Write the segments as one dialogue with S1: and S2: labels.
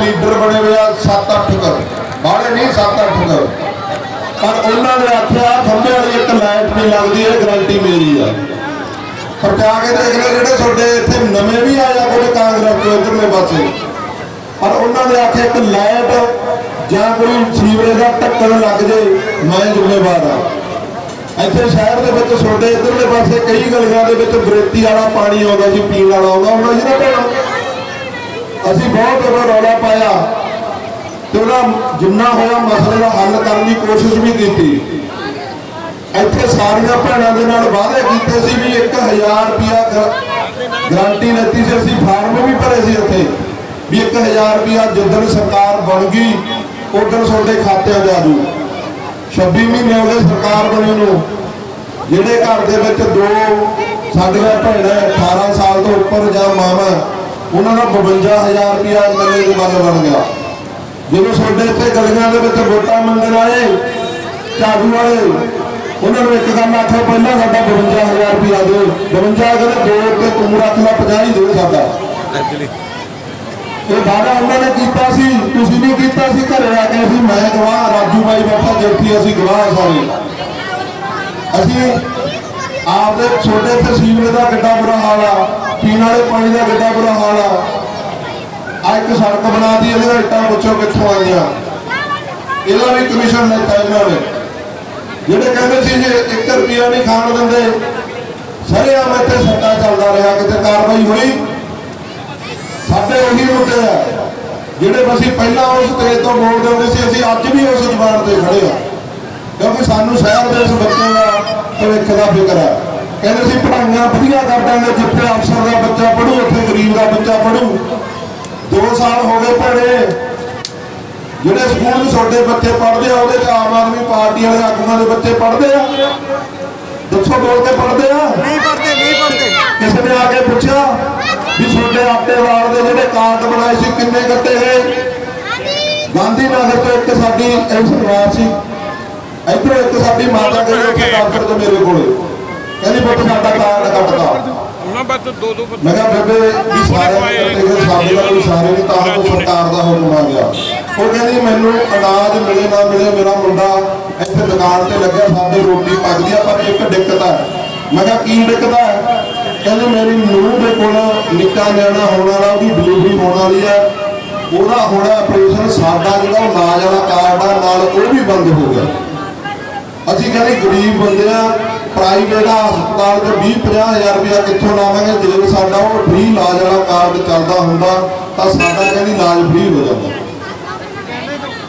S1: Leader ਬਣੇ ਹੋਏ ਆ 7-8 ਕਰ ਬਾਹਲੇ ਨਹੀਂ 7-8 ਕਰ ਪਰ ਉਹਨਾਂ ਨੇ ਆਖਿਆ ਖੰਭੇ ਵਾਲੀ ਇੱਕ ਲਾਈਟ ਨਹੀਂ ਲੱਗਦੀ, ਇਹ ਗਾਰੰਟੀ ਮੇਰੀ ਆ। ਪਰ ਜਾ ਕੇ ਦੇਖ ਲਓ, ਜਿਹੜੇ ਤੁਹਾਡੇ ਇੱਥੇ ਨਵੇਂ ਵੀ ਆਇਆ ਕੋਈ ਕਾਂਗਰਸ ਤੋਂ ਇਧਰਲੇ ਪਾਸੇ। ਪਰ ਉਹਨਾਂ ਨੇ ਆਖਿਆ, ਇੱਕ ਲਾਈਟ ਜਾਂ ਕੋਈ ਸੀਵਰੇਜ ਦਾ ਟੱਕਣ ਲੱਗ ਜੇ, ਮੈਂ ਜ਼ਿੰਮੇਵਾਰ ਆ। ਇੱਥੇ ਸ਼ਹਿਰ ਦੇ ਵਿੱਚ ਤੁਹਾਡੇ ਇਧਰਲੇ ਪਾਸੇ ਕਈ ਗਲੀਆਂ ਦੇ ਵਿੱਚ ਬਰੇਤੀ ਵਾਲਾ ਪਾਣੀ ਆਉਂਦਾ ਸੀ, ਪੀਣ ਵਾਲਾ ਆਉਂਦਾ ਹੁੰਦਾ ਸੀ ਨਾ। ਭੈਣੋ ਅਸੀਂ ਬਹੁਤ ਉਹਦਾ ਰੌਲਾ ਪਾਇਆ ਤੇ ਉਹਦਾ ਜਿੰਨਾ ਹੋਇਆ ਮਸਲੇ ਦਾ ਹੱਲ ਕਰਨ ਦੀ ਕੋਸ਼ਿਸ਼ ਵੀ ਕੀਤੀ। ਇੱਥੇ ਸਾਰੀਆਂ ਭੈਣਾਂ ਦੇ ਨਾਲ ਵਾਅਦੇ ਕੀਤੇ ਸੀ ਵੀ 1000 ਰੁਪਿਆ ਗਾਰੰਟੀ ਲੈਤੀ ਸੀ, ਅਸੀਂ ਫਾਰਮ ਵੀ ਭਰੇ ਸੀ ਉੱਥੇ ਵੀ 1000 ਰੁਪਿਆ ਜਿੱਦਣ ਸਰਕਾਰ ਬਣ ਗਈ, ਉਦੋਂ ਤੁਹਾਡੇ ਖਾਤਿਆਂ 'ਚ ਆ 26 ਮਹੀਨੇ ਹੋ ਗਏ ਸਰਕਾਰ ਬਣੀ ਨੂੰ। ਜਿਹੜੇ ਘਰ ਦੇ ਵਿੱਚ ਦੋ ਸਾਡੀਆਂ ਭੈਣਾਂ 18 ਸਾਲ ਤੋਂ ਉੱਪਰ ਜਾਂ ਮਾਵਾਂ ਉਹਨਾਂ ਦਾ 52000 ਰੁਪਿਆ ਐਮਐਲਏ ਦੇ ਵੱਲ ਬਣ ਗਿਆ। ਜਦੋਂ ਤੁਹਾਡੇ ਇੱਥੇ ਗਲੀਆਂ ਦੇ ਵਿੱਚ ਵੋਟਾਂ ਮੰਗਣ ਆਏ ਝਾੜੂ ਵਾਲੇ ਉਹਨਾਂ ਨੂੰ ਇੱਕ ਗੱਲ ਆਖਿਆ ਪਹਿਲਾਂ ਸਾਡਾ 52000 ਰੁਪਇਆ ਦਿਓ। 52 ਕਹਿੰਦੇ ਦੋ ਤੇ ਤੂੰ ਰੱਖ ਲੈ 50 ਹੀ ਦਿਓ ਸਾਡਾ। ਇਹ ਵਾਅਦਾ ਉਹਨਾਂ ਨੇ ਕੀਤਾ ਸੀ ਤੁਸੀਂ ਨਹੀਂ ਕੀਤਾ ਸੀ ਘਰੇ ਆ ਕੇ ਅਸੀਂ ਮੈਂ ਗਵਾਹ ਰਾਜੂ ਬਾਈ ਬੈਠਾ ਜੱਫੀ ਅਸੀਂ ਗਵਾਹ ਸਾਰੇ। ਅਸੀਂ ਆਪਦੇ ਛੋਟੇ ਤਹਿਸੀਲ ਦਾ ਕਿੱਡਾ ਬੁਰਾ ਹਾਲ ਆ। ਪੀਣ ਵਾਲੇ ਪਾਣੀ ਦਾ ਕਿੱਡਾ ਬੁਰਾ ਹਾਲ ਆ। ਆ ਇੱਕ ਸੜਕ ਬਣਾਤੀ ਇਹਦੇ ਇੱਟਾਂ ਪੁੱਛੋ ਕਿੱਥੋਂ ਆਈਆਂ। ਇਹਦਾ ਵੀ ਕਮਿਸ਼ਨ ਲੈਤਾ ਇਹਨਾਂ ਨੇ। ਜਿਹੜੇ ਕਹਿੰਦੇ ਸੀ ਜੇ 1 ਰੁਪਿਆ ਨਹੀਂ ਖਾਣ ਦਿੰਦੇ, ਸਾਰੇ ਆਮ ਇੱਥੇ ਸੱਟਾ ਚੱਲਦਾ ਰਿਹਾ, ਕਿਤੇ ਕਾਰਵਾਈ ਹੋਈ। ਸਾਡੇ ਉਹੀ ਮੁੱਦੇ ਆ। ਜਿਹੜੇ ਅਸੀਂ ਪਹਿਲਾਂ ਉਸ ਤੇਜ ਤੋਂ ਬੋਲਦੇ ਹੁੰਦੇ ਸੀ, ਅਸੀਂ ਅੱਜ ਵੀ ਉਸ ਜ਼ੁਬਾਨ ਤੇ ਖੜੇ ਆ। ਕਿਉਂਕਿ ਸਾਨੂੰ ਸ਼ਹਿਰ ਦੇ ਇਸ ਬੱਚੇ ਦਾ ਭਵਿੱਖ ਦਾ ਫਿਕਰ ਆ। ਕਹਿੰਦੇ ਸੀ ਪੜ੍ਹਾਈਆਂ ਵਧੀਆ ਕਰ ਦਾਂਗੇ ਜਿੱਥੇ ਅਫਸਰ ਦਾ ਬੱਚਾ ਪੜੂ ਉੱਥੇ ਗਰੀਬ ਦਾ ਬੱਚਾ ਪੜੂ 2 ਸਾਲ ਹੋ ਗਏ ਪੜ੍ਹੇ। ਜਿਹੜੇ ਸਕੂਲ 'ਚ ਤੁਹਾਡੇ ਬੱਚੇ ਪੜ੍ਹਦੇ ਆ ਉਹਦੇ 'ਚ ਆਮ ਆਦਮੀ ਪਾਰਟੀ ਵਾਲੇ ਆਗੂਆਂ ਦੇ ਬੱਚੇ ਪੜ੍ਹਦੇ ਆ? ਦੱਸੋ ਬੋਲ ਕੇ ਪੜ੍ਹਦੇ ਆ?
S2: ਨਹੀਂ ਪੜਦੇ ਨਹੀਂ ਪੜਦੇ
S1: ਕਿਸੇ ਨੇ ਆ ਕੇ ਪੁੱਛਿਆ ਵੀ ਤੁਹਾਡੇ ਆਟੇ ਵਾਲ ਦੇ ਜਿਹੜੇ ਕਾਰਡ ਬਣਾਏ ਸੀ ਕਿੰਨੇ ਕੱਟੇ ਗਏ? ਗਾਂਧੀ ਨਗਰ ਤੋਂ ਇੱਕ ਸਾਡੀ ਇਸ ਪਰਿਵਾਰ ਸੀ। ਇੱਧਰੋਂ ਇੱਕ ਸਾਡੀ ਮਾਤਾ ਗਈ ਉੱਥੇ ਡਾਕਟਰ ਤੋਂ ਮੇਰੇ ਕੋਲੇ। ਕਹਿੰਦੀ ਪੁੱਤ ਸਾਡਾ ਕਾਰਡ ਕੱਟਦਾ
S3: ਉਹਨਾਂ ਬਸ ਦੋ ਦੋ
S1: ਮੈਂ ਕਿਹਾ ਬੇਬੇ ਵੀ ਸਾਰੇ ਕੱਟੇ ਗਏ ਸਾਡੇ ਦਾ ਕੋਈ ਸਾਰੇ ਨਹੀਂ ਤਾਂ ਉਹ ਸਰਕਾਰ ਦਾ ਹੁਕਮ ਆ। ਗਿਆ ਉਹ ਕਹਿੰਦੀ ਮੈਨੂੰ ਅਨਾਜ ਮਿਲੇ ਨਾ ਮਿਲੇ ਮੇਰਾ ਮੁੰਡਾ ਇੱਥੇ ਦੁਕਾਨ ਤੇ ਲੱਗਿਆ ਸਾਡੇ ਰੋਟੀ ਪੱਕਦੀ ਆ ਪਰ ਇੱਕ ਦਿੱਕਤ ਹੈ ਮੈਂ ਕਿਹਾ ਕੀ ਦਿੱਕਤ ਹੈ ਕਹਿੰਦੇ ਮੇਰੀ ਨੂੰਹ ਦੇ ਕੋਲ ਨਿੱਕਾ ਨਿਆਣਾ ਹੋਣ ਵਾਲਾ ਉਹਦੀ ਡਿਲੀਵਰੀ ਹੋਣ ਵਾਲੀ ਹੈ ਉਹਦਾ ਹੋਣਾ ਆਪਰੇਸ਼ਨ ਸਾਡਾ ਜਿਹੜਾ ਉਹ ਇਲਾਜ ਵਾਲਾ ਕਾਰਡ ਆ ਨਾਲ ਉਹ ਵੀ ਬੰਦ ਹੋ ਗਿਆ। ਅਸੀਂ ਕਹਿੰਦੇ ਗਰੀਬ ਬੰਦੇ ਆ ਪ੍ਰਾਈਵੇਟ ਹਸਪਤਾਲ ਦੇ 20 50000 ਰੁਪਇਆ ਕਿੱਥੋਂ ਲਾਵਾਂਗੇ? ਜੇ ਸਾਡਾ ਉਹ ਫ੍ਰੀ ਇਲਾਜ ਵਾਲਾ ਕਾਰਡ ਚੱਲਦਾ ਹੁੰਦਾ, ਤਾਂ ਸਾਡਾ ਕਹਿੰਦੀ ਇਲਾਜ ਫ੍ਰੀ ਹੋ ਜਾਂਦਾ।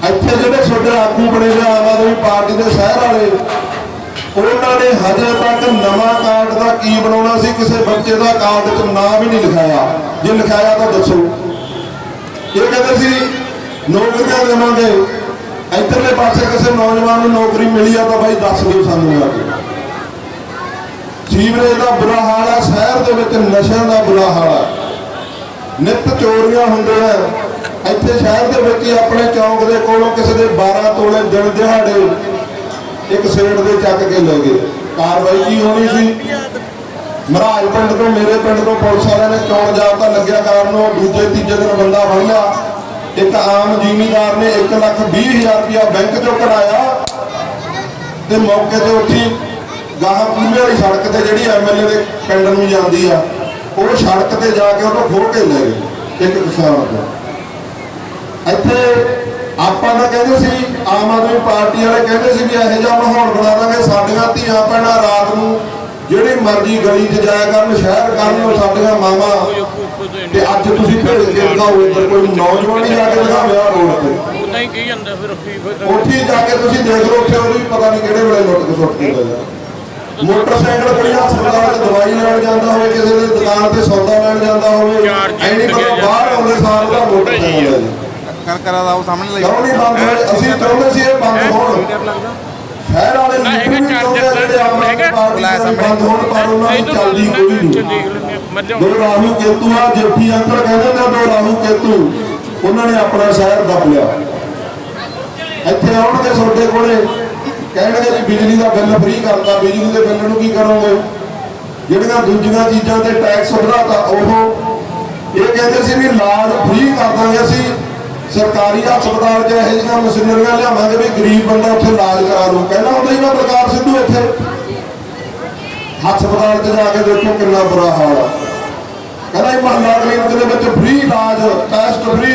S1: ਇੱਥੇ ਜਿਹੜੇ ਛੋਟੇ ਆਗੂ ਬਣੇ ਨੇ, ਆਮ ਆਦਮੀ ਪਾਰਟੀ ਦੇ ਸ਼ਹਿਰ ਵਾਲੇ, ਉਹਨਾਂ ਨੇ ਹਜੇ ਤੱਕ ਨਵਾਂ ਕਾਰਡ ਦਾ ਕੀ ਬਣਾਉਣਾ ਸੀ, ਕਿਸੇ ਬੱਚੇ ਦਾ ਕਾਰਡ 'ਚ ਨਾਂ ਵੀ ਨਹੀਂ ਲਿਖਾਇਆ। ਜੇ ਲਿਖਾਇਆ ਤਾਂ ਦੱਸੋ। ਇਹ ਕਹਿੰਦੇ ਸੀ ਨੌਕਰੀਆਂ ਦੇਵਾਂਗੇ। ਇੱਧਰਲੇ ਪਾਸੇ ਕਿਸੇ ਨੌਜਵਾਨ ਨੂੰ ਨੌਕਰੀ ਮਿਲੀ ਆ ਤਾਂ ਬਾਈ ਦੱਸ ਦਿਓ ਸਾਨੂੰ ਆ ਕੇ। ਸੀਵਰੇਜ ਦਾ ਬੁਰਾ ਹਾਲ ਹੈ, ਸ਼ਹਿਰ ਦੇ ਵਿੱਚ ਨਸ਼ਿਆਂ ਦਾ ਬੁਰਾ ਹਾਲ ਹੈ। ਨਿਤ ਚੋਰੀਆਂ ਹੁੰਦੀਆਂ ਇੱਥੇ ਸ਼ਹਿਰ ਦੇ ਵਿੱਚ ਹੀ ਆਪਣੇ ਚੌਂਕ ਦੇ ਕੋਲੋਂ ਕਿਸੇ ਦੇ 12 ਤੋਲੇ ਦਿਨ ਦਿਹਾੜੇ ਇੱਕ ਸੇਡ ਦੇ ਚੱਕ ਕੇ ਲੈ ਗਏ। ਕਾਰਵਾਈ ਕੀ ਹੋਣੀ ਸੀ? ਮਹਾਰਾਜ ਪਿੰਡ ਤੋਂ, ਮੇਰੇ ਪਿੰਡ ਤੋਂ ਪੁਲਿਸ ਵਾਲਿਆਂ ਨੇ ਚੋਣ ਜਾਬਤਾ ਲੱਗਿਆ ਕਾਰਨ, ਉਹ ਦੂਜੇ ਤੀਜੇ ਦਿਨ ਬੰਦਾ ਫੜ ਇੱਕ ਆਮ ਜ਼ਿਮੀਂਦਾਰ ਨੇ 1 ਲੱਖ 20 ਹਜ਼ਾਰ ਰੁਪਇਆ ਬੈਂਕ ਚੋਂ ਕਢਾਇਆ ਤੇ ਮੌਕੇ ਤੇ ਉੱਠੀ। ਗਾਹਾਂ ਪੂਲੇ ਵਾਲੀ ਸੜਕ ਤੇ ਜਿਹੜੀ ਐਮਐਲਏ ਦੇ ਪਿੰਡ ਨੂੰ ਜਾਂਦੀ ਆ ਉਹ ਸੜਕ ਤੇ ਜਾ ਕੇ ਉਹਨੂੰ ਕੇ ਲੈ ਗਏ ਇੱਕ ਕਿਸਾਨ ਤੋਂ। ਇੱਥੇ ਆਪਾਂ ਤਾਂ ਕਹਿੰਦੇ ਸੀ ਆਮ ਆਦਮੀ ਪਾਰਟੀ ਵਾਲੇ ਕਹਿੰਦੇ ਸੀ ਵੀ ਇਹੋ ਜਿਹਾ ਮਾਹੌਲ ਬਣਾ ਦਾਂਗੇ ਸਾਡੀਆਂ ਧੀਆਂ ਭੈਣਾਂ ਰਾਤ ਨੂੰ ਜਿਹੜੀ ਮਰਜ਼ੀ ਗਲੀ 'ਚ ਜਾਇਆ ਕਰਨ ਸ਼ਹਿਰ ਕਰਨ ਉਹ ਸਾਡੀਆਂ ਮਾਵਾਂ। ਤੇ ਅੱਜ ਤੁਸੀਂ ਭੇਜ ਕੇ ਦਿਖਾਓ ਇੱਧਰ ਕੋਈ ਨੌਜਵਾਨ ਹੀ ਜਾ ਕੇ ਦਿਖਾਵੇ ਆ ਰੋਡ ਤੇ।
S3: ਉਦਾਂ ਹੀ ਕਹੀ ਜਾਂਦਾ ਫਿਰ ਉੱਥੇ
S1: ਜਾ ਕੇ ਤੁਸੀਂ ਦੇਖ ਲਓ ਉੱਥੇ ਉਹਨੂੰ ਵੀ ਪਤਾ ਨਹੀਂ ਕਿਹੜੇ ਵੇਲੇ ਲੁੱਟ ਕੇ ਸੁੱਟ ਕੇ ਗਏ। ਮੋਟਰਸਾਈਕਲ ਕੋਈ ਹਸਪਤਾਲ 'ਚ ਦਵਾਈ ਲੈਣ ਜਾਂਦਾ ਹੋਵੇ ਕਿਸੇ ਦੀ ਦੁਕਾਨ ਤੇ ਸੌਦਾ ਲੈਣ ਜਾਂਦਾ ਹੋਵੇ ਐਨੀ ਪਤਾ ਬਾਹਰ ਆਉਂਦੇ ਸਾਰ ਦਾ ਮੋਟਰਸਾਈਕਲ ਹੈ ਜੀ
S2: ਕਰ ਕਰਾ ਦਾ ਉਹ ਸਾਹਮਣੇ ਲਈ
S1: ਕਿਉਂ ਨਹੀਂ ਬੰਦ ਹੋਏ ਅਸੀਂ ਚਾਹੁੰਦੇ ਸੀ ਇਹ ਬੰਦ ਹੋਣ। ਸ਼ਹਿਰ ਵਾਲੇ
S3: ਨਾ
S1: ਵੀ ਚਾਹੁੰਦੇ ਆ ਜਿਹੜੇ
S3: ਹੈਗਾ।
S1: ਪਾਰਟੀ ਦੇ ਬੰਦ ਹੋਣ ਪਰ ਉਹਨਾਂ ਦੀ ਚੱਲਦੀ ਕੋਈ ਨਹੀਂ। ਦੋ ਰਾਹੂ ਕੇਤੂ ਆ ਜੇਠੀ ਅੰਕਲ ਕਹਿੰਦੇ ਨੇ ਦੋ ਰਾਹੂ ਕੇਤੂ ਉਹਨਾਂ ਨੇ ਆਪਣਾ ਸ਼ਹਿਰ ਦੱਬ ਲਿਆ। ਇੱਥੇ ਆਉਣਗੇ ਤੁਹਾਡੇ ਕੋਲੇ। ਕਹਿਣਗੇ ਜੀ ਬਿਜਲੀ ਦਾ ਬਿੱਲ ਫ੍ਰੀ ਕਰਤਾ, ਬਿਜਲੀ ਦੇ ਬਿੱਲ ਨੂੰ ਕੀ ਕਰੋਗੇ? ਜਿਹੜੀਆਂ ਦੂਜੀਆਂ ਚੀਜ਼ਾਂ ਤੇ ਟੈਕਸ ਵਧਾਤਾ ਉਹ ਇਹ ਕਹਿੰਦੇ ਸੀ ਵੀ ਇਲਾਜ ਫ੍ਰੀ ਕਰ ਦਾਂਗੇ ਅਸੀਂ। ਸਰਕਾਰੀ ਹਸਪਤਾਲ 'ਚ ਇਹੋ ਜਿਹੀਆਂ ਮਸ਼ੀਨਰੀਆਂ ਲਿਆਵਾਂਗੇ ਵੀ ਗਰੀਬ ਬੰਦਾ ਉੱਥੇ ਇਲਾਜ ਕਰਾ ਲੂ ਕਹਿੰਦਾ ਹੁੰਦਾ ਹੀ ਨਾ ਬਲਕਾਰ ਸਿੱਧੂ ਇੱਥੇ। ਹਸਪਤਾਲ 'ਚ ਜਾ ਕੇ ਦੇਖੋ ਕਿੰਨਾ ਬੁਰਾ ਹਾਲ ਆ। ਕਹਿੰਦਾ ਇਹ ਮਹੱਲਾ ਕਲੀਨਿਕ ਦੇ ਵਿੱਚ ਫ੍ਰੀ ਇਲਾਜ ਟੈਸਟ ਫ੍ਰੀ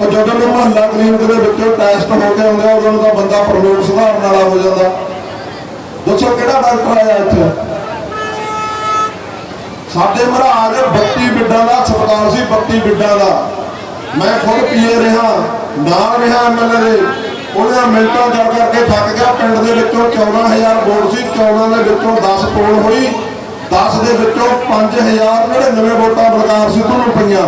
S1: ਉਹ ਜਦੋਂ ਨੂੰ ਮਹੱਲਾ ਕਲੀਨਿਕ ਦੇ ਵਿੱਚੋਂ ਟੈਸਟ ਹੋ ਕੇ ਆਉਂਦਾ, ਉਦੋਂ ਨੂੰ ਤਾਂ ਬੰਦਾ ਪ੍ਰਮੋਟ ਸੁਧਾਰਨ ਵਾਲਾ ਹੋ ਜਾਂਦਾ। ਦੱਸੋ ਕਿਹੜਾ ਡਾਕਟਰ ਆਇਆ ਇੱਥੇ? ਸਾਡੇ ਮਹਾਰਾਜ 32 ਬਿੱਡਾਂ ਦਾ, ਹਸਪਤਾਲ ਸੀ 32 ਬਿੱਡਾਂ ਦਾ। ਮੈਂ ਖੁਦ ਪੀਏ ਰਿਹਾ, ਨਾਲ ਰਿਹਾ ਐਮਐਲਏ ਦੇ। ਉਹਨਾਂ ਮਿੰਟਾਂ ਕਰ ਕਰਕੇ ਥੱਕ ਗਿਆ। ਪਿੰਡ ਦੇ ਵਿੱਚੋਂ 14000 ਵੋਟ ਸੀ 14 ਦੇ ਵਿੱਚੋਂ 10 ਪੋਲ ਹੋਈ। 10 ਦੇ ਵਿੱਚੋਂ 5099 ਵੋਟਾਂ ਬਲਕਾਰ ਸਿੱਧੂ ਨੂੰ ਪਈਆਂ।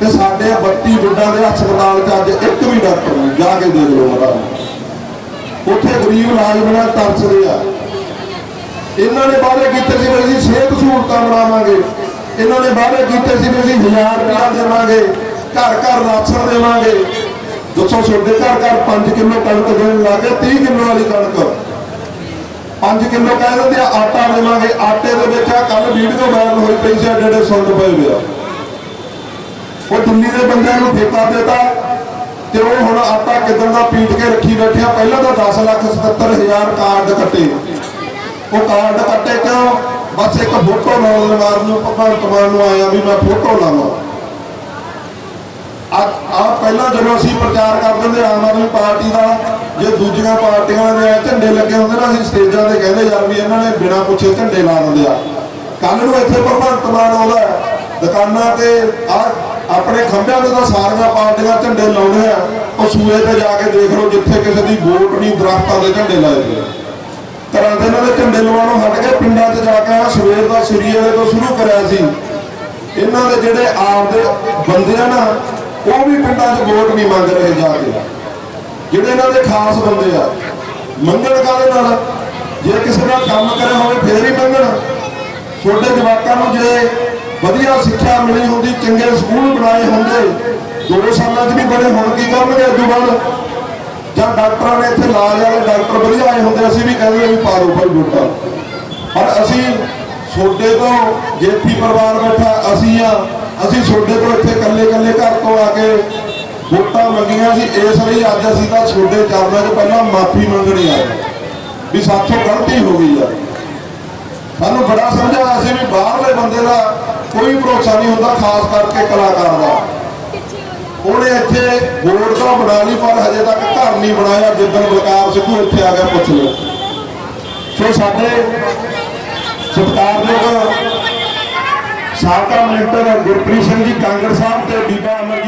S1: ਤੇ ਸਾਡੇ 32 ਬਿੱਡਾਂ ਦੇ ਹਸਪਤਾਲ 'ਚ ਅੱਜ ਇੱਕ ਵੀ ਡਾਕਟਰ ਨਹੀਂ, ਜਾ ਕੇ ਦੇਖ ਲਓ ਮਹਾਰਾਜ ਉੱਥੇ ਗਰੀਬ ਇਲਾਜ ਬਿਨਾਂ ਤਰਸਦੇ ਆ ਇਹਨਾਂ ਨੇ ਵਾਅਦੇ ਕੀਤੇ ਸੀ ਵੀ ਅਸੀਂ ਸਿਹਤ ਸਹੂਲਤਾਂ ਬਣਾਵਾਂਗੇ। ਇਹਨਾਂ ਨੇ ਵਾਅਦੇ ਕੀਤੇ ਸੀ ਵੀ ਅਸੀਂ 1000 ਰੁਪਇਆ ਦੇਵਾਂਗੇ, ਘਰ ਘਰ ਰਾਸ਼ਨ ਦੇਵਾਂਗੇ। ਦੱਸੋ ਤੁਹਾਡੇ ਘਰ ਘਰ 5 ਕਿਲੋ ਕਣਕ ਦੇਣ ਲੱਗੇ 30 ਕਿਲੋ ਵਾਲੀ ਕਣਕ। 5 ਕਿਲੋ ਕਹਿ ਦਿੰਦੇ ਆ, ਆਟਾ ਦੇਵਾਂਗੇ। ਆਟੇ ਦੇ ਵਿੱਚ ਆ ਕੱਲ ਵੀਡੀਓ ਵਾਇਰਲ ਹੋਈ ਪਈ ਸੀ, ਐਡੇ ਐਡੇ ਸੁੰਡ ਪਏ ਹੋਏ ਆ। ਉਹ ਦਿੱਲੀ ਦੇ ਬੰਦਿਆਂ ਨੂੰ ਠੇਕਾ ਦਿੱਤਾ ਤੇ ਉਹ ਹੁਣ ਆਟਾ ਕਿਦਾਂ ਦਾ ਪੀਟ ਕੇ ਰੱਖੀ ਬੈਠਿਆ ਪਹਿਲਾਂ ਤਾਂ 10 ਲੱਖ 77 ਹਜ਼ਾਰ ਕਾਰਡ ਕੱਟੇ। ਉਹ ਕਾਰਡ ਕੱਟੇ ਕਿਉਂ? ਬਸ ਇੱਕ ਫੋਟੋ ਲਾਉਣ ਮਾਰਨ ਨੂੰ, ਭਗਵੰਤ ਮਾਨ ਨੂੰ ਆਇਆ ਵੀ ਮੈਂ ਫੋਟੋ ਲਾਵਾਂ। ਆ ਆ ਪਹਿਲਾਂ ਜਦੋਂ ਅਸੀਂ ਪ੍ਰਚਾਰ ਕਰਦੇ ਹੁੰਦੇ ਆਮ ਆਦਮੀ ਪਾਰਟੀ ਦਾ, ਜੇ ਦੂਜੀਆਂ ਪਾਰਟੀਆਂ ਦੇ ਝੰਡੇ ਲੱਗੇ ਹੁੰਦੇ ਨਾ, ਅਸੀਂ ਸਟੇਜਾਂ ਤੇ ਕਹਿੰਦੇ ਯਾਰ ਵੀ ਇਹਨਾਂ ਨੇ ਬਿਨਾਂ ਪੁੱਛੇ ਝੰਡੇ ਲਾ ਦਿੰਦੇ ਆ। ਕੱਲ ਨੂੰ ਇੱਥੇ ਭਗਵੰਤ ਮਾਨ ਆਉਂਦਾ ਦੁਕਾਨਾਂ ਤੇ ਆ ਆਪਣੇ ਖੰਭਿਆਂ ਤੇ ਤਾਂ ਸਾਰੀਆਂ ਪਾਰਟੀਆਂ ਝੰਡੇ ਲਾਉਣੇ ਆ। ਉਹ ਸੂਏ ਤੇ ਜਾ ਕੇ ਦੇਖ ਲਓ ਜਿੱਥੇ ਕਿਸੇ ਦੀ ਵੋਟ ਨਹੀਂ, ਦਰਖਤਾਂ ਦੇ ਝੰਡੇ ਲਾਏ ਗਏ ਆ। ਘਰਾਂ ਦੇ ਇਹਨਾਂ ਦੇ ਝੰਡੇ ਲਵਾਉਣੋਂ ਹਟ ਕੇ ਪਿੰਡਾਂ 'ਚ ਜਾ ਕੇ ਆ, ਸਵੇਰ ਦਾ ਸਰੀਏ ਤੋਂ ਸ਼ੁਰੂ ਕਰਿਆ ਸੀ। ਇਹਨਾਂ ਦੇ ਜਿਹੜੇ ਆਪ ਦੇ ਬੰਦੇ ਆ ਨਾ, ਉਹ ਵੀ ਪਿੰਡਾਂ 'ਚ ਵੋਟ ਨਹੀਂ ਮੰਗ ਰਹੇ ਜਾ ਕੇ। ਜਿਹੜੇ ਇਹਨਾਂ ਦੇ ਖਾਸ ਬੰਦੇ ਆ, ਮੰਗਣ ਕਾਹਦੇ ਨਾਲ? ਜੇ ਕਿਸੇ ਦਾ ਕੰਮ ਕਰਿਆ ਹੋਵੇ, ਫੇਰ ਹੀ ਮੰਗਣ। ਛੋਟੇ ਜਵਾਕਾਂ ਨੂੰ ਜੇ ਵਧੀਆ ਸਿੱਖਿਆ ਮਿਲੀ ਹੁੰਦੀ, ਚੰਗੇ ਸਕੂਲ ਬਣਾਏ ਹੁੰਦੇ। ਦੋ ਸਾਲਾਂ 'ਚ ਵੀ ਬੜੇ ਹੁਣ ਕੀ ਕਰਨਗੇ ਅੱਗੋਂ ਬਾਅਦ। ਜਾਂ ਡਾਕਟਰਾਂ ਨੇ ਇੱਥੇ ਲਾਜ ਵਾਲੇ ਡਾਕਟਰ ਵਧੀਆ ਆਏ ਹੁੰਦੇ, ਅਸੀਂ ਵੀ ਕਹਿੰਦੇ ਵੀ ਪਾ ਦਿਓ ਭਾਈ ਵੋਟਾਂ ਪਰ ਅਸੀਂ ਛੋਡੇ ਤੋਂ ਜੇਠੀ ਪਰਿਵਾਰ ਬੈਠਾ, ਅਸੀਂ ਆ ਅਸੀਂ ਛੋਡੇ ਤੋਂ ਇੱਥੇ ਇਕੱਲੇ ਇਕੱਲੇ ਘਰ ਤੋਂ ਆ ਕੇ ਵੋਟਾਂ ਮੰਗੀਆਂ ਸੀ। ਇਸ ਲਈ ਅੱਜ ਅਸੀਂ ਤਾਂ ਛੋਡੇ ਚਰਨਾਂ 'ਚ ਪਹਿਲਾਂ ਮਾਫੀ ਮੰਗਣੀ ਆ। ਵੀ ਸਾਥੋਂ ਗਲਤੀ ਹੋ ਗਈ ਆ। ਸਾਨੂੰ ਬੜਾ ਸਮਝਾਇਆ ਸੀ ਵੀ ਬਾਹਰਲੇ ਬੰਦੇ ਦਾ ਕੋਈ ਭਰੋਸਾ ਨਹੀਂ ਹੁੰਦਾ ਖਾਸ ਕਰਕੇ ਕਲਾਕਾਰ ਦਾ। ਉਹਨੇ ਇੱਥੇ ਬੋਰਡ ਤਾਂ ਬਣਾ ਲਈ, ਪਰ ਹਜੇ ਤੱਕ ਘਰ ਨਹੀਂ ਬਣਾਇਆ। ਜਿੱਦਣ ਬਲਕਾਰ ਸਿੱਧੂ ਇੱਥੇ ਆ ਗਿਆ, ਪੁੱਛ ਲਓ। ਸੋ ਸਾਡੇ ਸਤਿਕਾਰਯੋਗ ਸਾਬਕਾ ਮਿਨਿਸਟਰ ਗੁਰਪ੍ਰੀਤ ਸਿੰਘ ਜੀ ਕਾਂਗਰਸ ਸਾਹਿਬ ਤੇ ਬੀਬਾ ਅਮਰ